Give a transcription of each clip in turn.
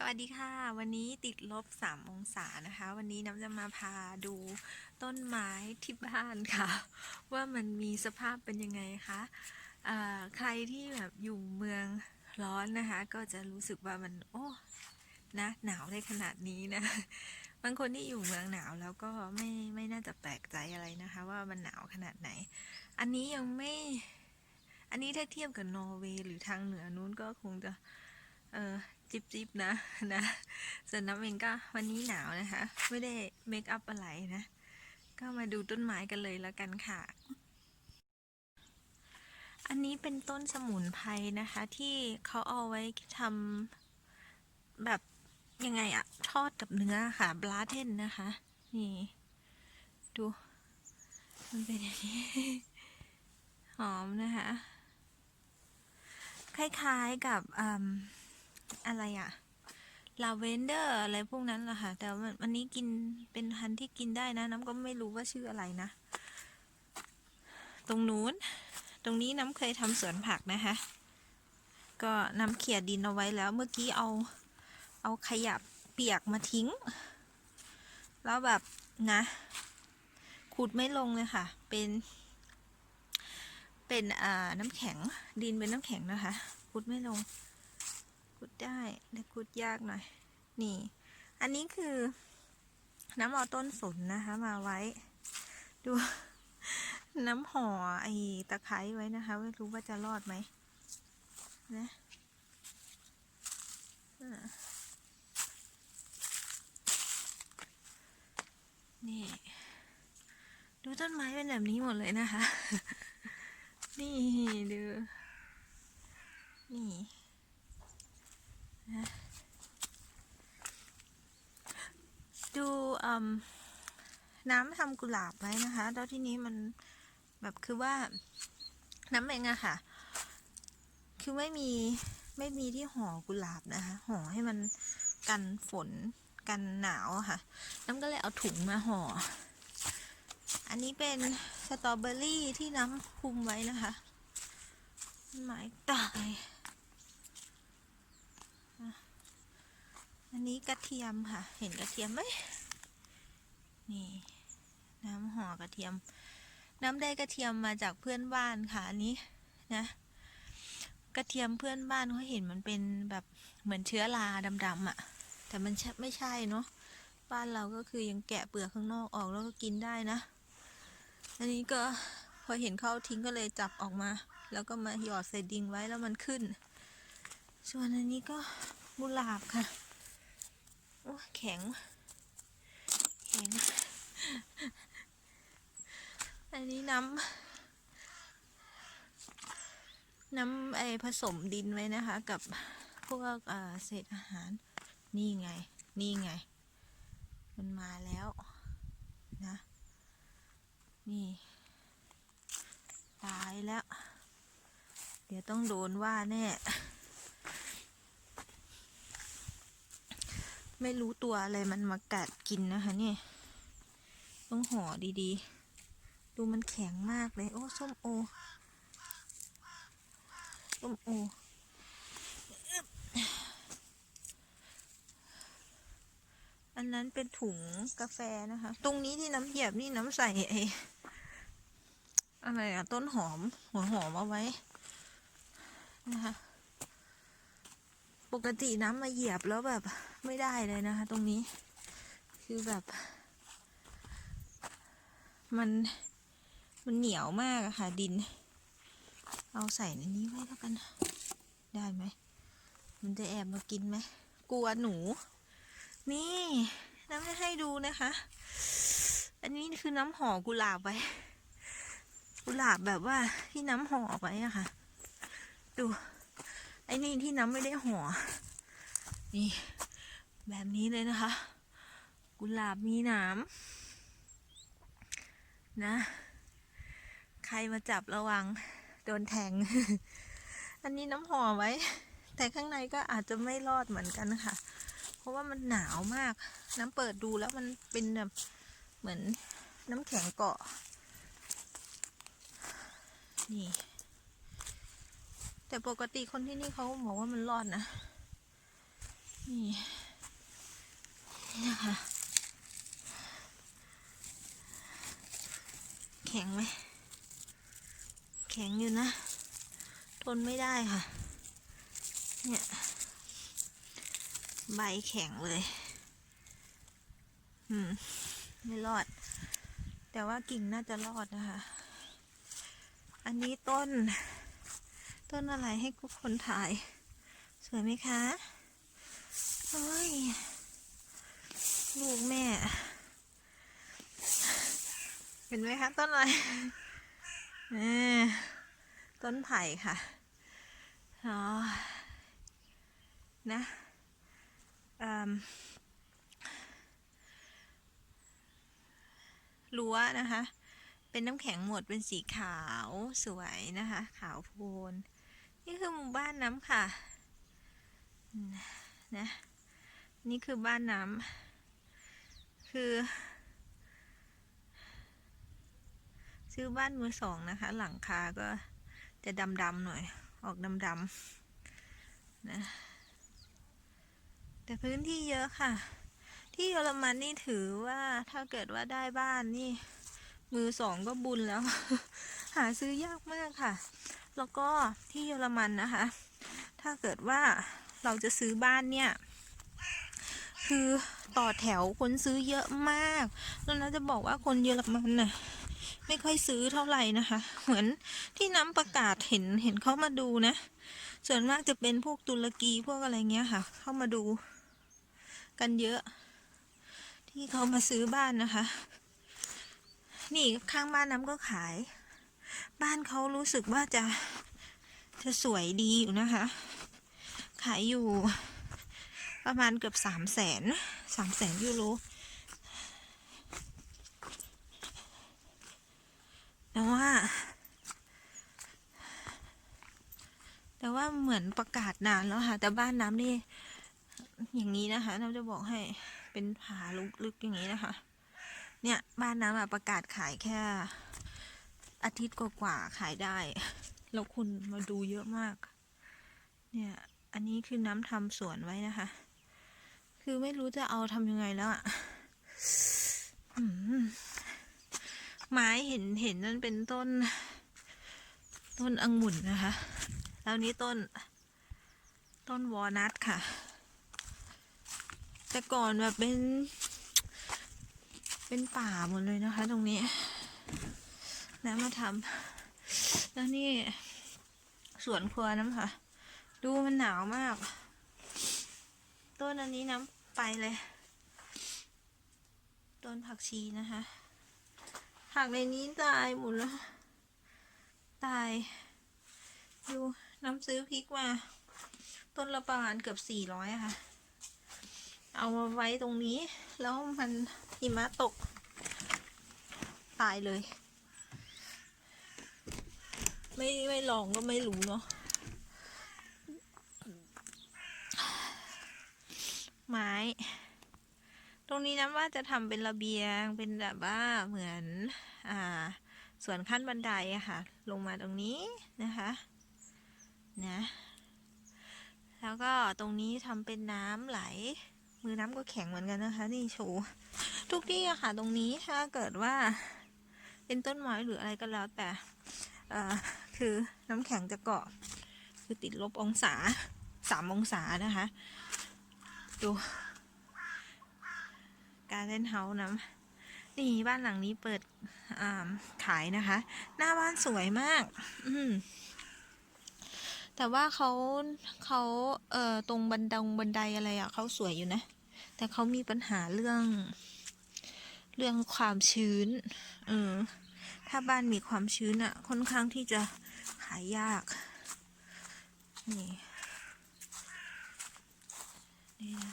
สวัสดีค่ะ วันนี้ติดลบ 3 องศานะคะ วันนี้น้ำจะมาพาดูต้นไม้ที่บ้านค่ะ ว่ามันมีสภาพเป็นยังไงคะใครที่แบบอยู่เมืองร้อนนะคะ ก็จะรู้สึกว่ามันโอ้นะหนาวได้ขนาดนี้นะบางคนที่อยู่เมืองหนาวแล้วก็ไม่ไม่น่าจะแปลกใจอะไรนะคะ ว่ามันหนาวขนาดไหน อันนี้ยังไม่ อันนี้ถ้าเทียบกับนอร์เวย์หรือทางเหนือนู้นก็คงจะเออ จิบจิบนะนะส่วนน้ำเองก็วันนี้หนาวนะคะ ไม่ได้เมคอัพอะไรนะ ก็มาดูต้นไม้กันเลยแล้วกันค่ะ อันนี้เป็นต้นสมุนไพรนะคะ ที่เขาเอาไว้ทำแบบยังไงอะทอดกับเนื้อค่ะบลาเทนนะคะ นี่ ดู มันเป็นอย่างนี้ หอมนะคะ คล้ายๆกับ อะไรอะลาเวนเดอร์อะไรพวกนั้นแหละค่ะ แต่วันนี้กินเป็นพันที่กินได้นะ น้ำก็ไม่รู้ว่าชื่ออะไรนะ ตรงนู้น ตรงนี้น้ำเคยทำสวนผักนะคะ ก็น้ำเขี่ยดินเอาไว้แล้วเมื่อกี้เอา เอาขยะเปียกมาทิ้ง แล้วแบบนะ ขุดไม่ลงเลยค่ะ เป็น เป็นอ่าน้ำแข็งดินเป็นน้ำแข็งนะคะ ขุดไม่ลง ขุดได้แต่ขุดยากหน่อย นี่ อันนี้คือ น้ำเอต้นสนนะคะ มาไว้ ดู น้ำห่อไอตะไคร้ไว้นะคะ ไม่รู้ว่าจะรอดไหมนะนี่ ดูต้นไม้เป็นแบบนี้หมดเลยนะคะ นี่ดู นี่นะดูอืม น้ำทำกุหลาบไว้นะคะ แล้วที่นี้มันแบบคือว่าน้ำเองอะค่ะ คือไม่มีไม่มีที่ห่อกุหลาบนะคะ ห่อให้มันกันฝนกันหนาวค่ะ น้ำก็เลยเอาถุงมาห่อ อันนี้เป็นสตรอเบอรี่ที่น้ำคุมไว้นะคะต้นไม้ตาย อันนี้กระเทียมค่ะ เห็นกระเทียมไหม นี่ น้ำห่อกระเทียม น้ำได้กระเทียมมาจากเพื่อนบ้านค่ะอันนี้นะ กระเทียมเพื่อนบ้านเขาเห็นมันเป็นแบบเหมือนเชื้อราดำๆอะ่ะ แต่มันไม่ใช่เนาะบ้านเราก็คือยังแกะเปลือกข้างนอกออกแล้วก็กินได้นะ อันนี้ก็พอเห็นเขาทิ้งก็เลยจับออกมา แล้วก็มาหยอดใส่ดิงไว้แล้วมันขึ้น ส่วนอันนี้ก็กุหลาบค่ะ โอ้แข็ง ข็ง อันนี้น้ำน้ำไอผสมดินไว้นะคะ กับพวกเศษอาหาร นี่ไง นี่ไง มันมาแล้วนะ นี่ ตายแล้ว เดี๋ยวต้องโดนว่าแน่ ไม่รู้ตัวอะไรมันมากัดกินนะคะเนี่ย ต้องห่อดีๆ ดูมันแข็งมากเลย โอ้ส้มโอ ส้มโอ อันนั้นเป็นถุงกาแฟนะคะ ตรงนี้ที่น้ำเหยียบนี่น้ำใส่ไออะไรอะต้นหอม หัวหอมเอาไว้นะคะ ปกติน้ำมาเหยียบแล้วแบบไม่ได้เลยนะคะ ตรงนี้ คือแบบ มันมันเหนียวมากอะค่ะ ดิน เอาใส่ในนี้ไว้แล้วกัน ได้ไหม มันจะแอบมากินไหม กลัวหนู นี่น้ำจะให้ดูนะคะ อันนี้คือน้ำห่อกุหลาบไว้ กุหลาบแบบว่าที่น้ำห่อไว้อะค่ะ ดู ไอ้นี่ที่น้ำไม่ได้ห่อ นี่ แบบนี้เลยนะคะ กุหลาบมีหนามนะ ใครมาจับระวังโดนแทง อันนี้น้ำห่อไว้ แต่ข้างในก็อาจจะไม่รอดเหมือนกันค่ะ เพราะว่ามันหนาวมาก น้ำเปิดดูแล้วมันเป็นแบบเหมือนน้ำแข็งเกาะ นี่ แต่ปกติคนที่นี่เขาบอกว่ามันรอดนะ นี่นะคะ แข็งไหม แข็งอยู่นะ ทนไม่ได้ค่ะ เนี่ย ใบแข็งเลย อืม ไม่รอด แต่ว่ากิ่งน่าจะรอดนะคะ อันนี้ต้น ต้นอะไรให้ทุกคนถ่าย สวยไหมคะโอ้ยลูกแม่ เห็นไหมคะต้นอะไรเออต้นไผ่ค่ะอ๋อนะรั้วนะคะ เป็นน้ำแข็งหมดเป็นสีขาวสวยนะคะ ขาวโพลน นี่คือหมู่บ้านน้ำค่ะนะนี่คือบ้านน้ำคือ ซื้อบ้านมือสองนะคะ หลังคาก็จะดำๆหน่อย ออกดำๆนะแต่พื้นที่เยอะค่ะ ที่เยอรมันนี่ถือว่าถ้าเกิดว่าได้บ้านนี่ มือสองก็บุญแล้ว หาซื้อยากมากค่ะ แล้วก็ที่เยอรมันนะคะ ถ้าเกิดว่าเราจะซื้อบ้านเนี่ย คือต่อแถวคนซื้อเยอะมากแล้วนะจะบอกว่าคนเยอรมันน่ะไม่ค่อยซื้อเท่าไหร่นะคะ เหมือนที่น้ำประกาศเห็นเห็นเขามาดูนะ ส่วนมากจะเป็นพวกตุรกีพวกอะไรเงี้ยค่ะ เข้ามาดูกันเยอะ ที่เขามาซื้อบ้านนะคะ นี่ข้างบ้านน้ำก็ขาย บ้านเขารู้สึกว่าจะจะสวยดีอยู่นะคะ ขายอยู่ประมาณเกือบสามแสนสามแสนยูโรแต่ว่า แต่ว่าเหมือนประกาศนานแล้วค่ะ แต่บ้านน้ำนี่อย่างนี้นะคะ น้ำจะบอกให้เป็นผาลึกๆอย่างนี้นะคะ เนี่ยบ้านน้ำประกาศขายแค่ อาทิตย์กว่าๆขายได้ แล้วคุณมาดูเยอะมาก เนี่ย อันนี้คือน้ำทำสวนไว้นะคะ คือไม่รู้จะเอาทำยังไงแล้วอะอืมไม้เห็นเห็นนั่นเป็นต้น ต้นองุ่นนะคะ แล้วนี้ต้น ต้นวอลนัทค่ะ แต่ก่อนแบบเป็น เป็นป่าหมดเลยนะคะ ตรงนี้ น้ำมาทำแล้วนี่สวนครัวน้ำค่ะ ดูมันหนาวมาก ต้นอันนี้น้ำไปเลย ต้นผักชีนะคะผักในนี้ตายหมดแล้ว ตาย ดูน้ำซื้อพริกมา ต้นละประมาณเกือบสี่ร้อยค่ะ เอามาไว้ตรงนี้ แล้วมันหิมะตก ตายเลย ไม่ไม่ลองก็ไม่รู้เนาะไม้ ตรงนี้นะว่าจะทำเป็นระเบียงเป็นแบบว่าเหมือน อ่า ส่วนขั้นบันไดอะค่ะ ลงมาตรงนี้นะคะนะแล้วก็ตรงนี้ทำเป็นน้ำไหล มือน้ำก็แข็งเหมือนกันนะคะ นี่โชว์ทุกที่อะค่ะ ตรงนี้ถ้าเกิดว่าเป็นต้นไม้หรืออะไรก็แล้วแต่อ่อ คือน้ำแข็งจะเกาะ คือติดลบองศาสามองศานะคะ ดู การเล่นเฮาส์น้ำนี่บ้านหลังนี้เปิดขายนะคะ หน้าบ้านสวยมาก อืมแต่ว่าเขาเขาเอ่อตรงบันดงบันไดอะไรอะ่ะเขาสวยอยู่นะ แต่เขามีปัญหาเรื่อง เรื่องความชื้น เออถ้าบ้านมีความชื้นอะ่ะค่อนข้างที่จะ ขายยาก นี่ นี่นะ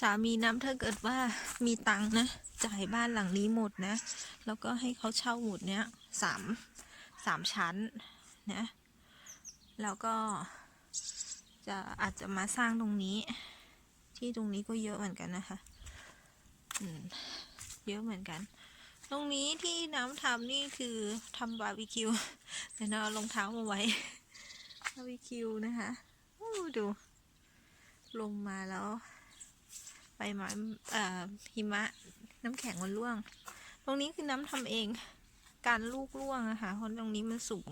สามีน้ำถ้าเกิดว่ามีตังค์นะ จ่ายบ้านหลังนี้หมดนะ แล้วก็ให้เขาเช่าหมดเนี้ยสามสามชั้นนะ แล้วก็จะอาจจะมาสร้างตรงนี้ ที่ตรงนี้ก็เยอะเหมือนกันนะคะ อืม เยอะเหมือนกัน ตรงนี้ที่น้ำทำนี่คือทำบาร์บีคิวเดี๋ยวเราเอารองเท้ามาไว้บาร์บีคิวนะคะดู ลงมาแล้วใบไม้เอ่อหิมะน้ำแข็งมันร่วง ตรงนี้คือน้ำทำเองการลูกร่วงอะค่ะเพราะตรงนี้มันสูง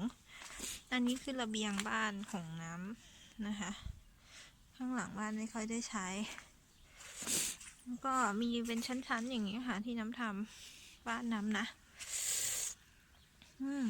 อันนี้คือระเบียงบ้านของน้ำนะคะ ข้างหลังบ้านไม่ค่อยได้ใช้ แล้วก็มีเป็นชั้นๆอย่างนี้ค่ะ ที่น้ำทำบ้านน้ำนะ อืม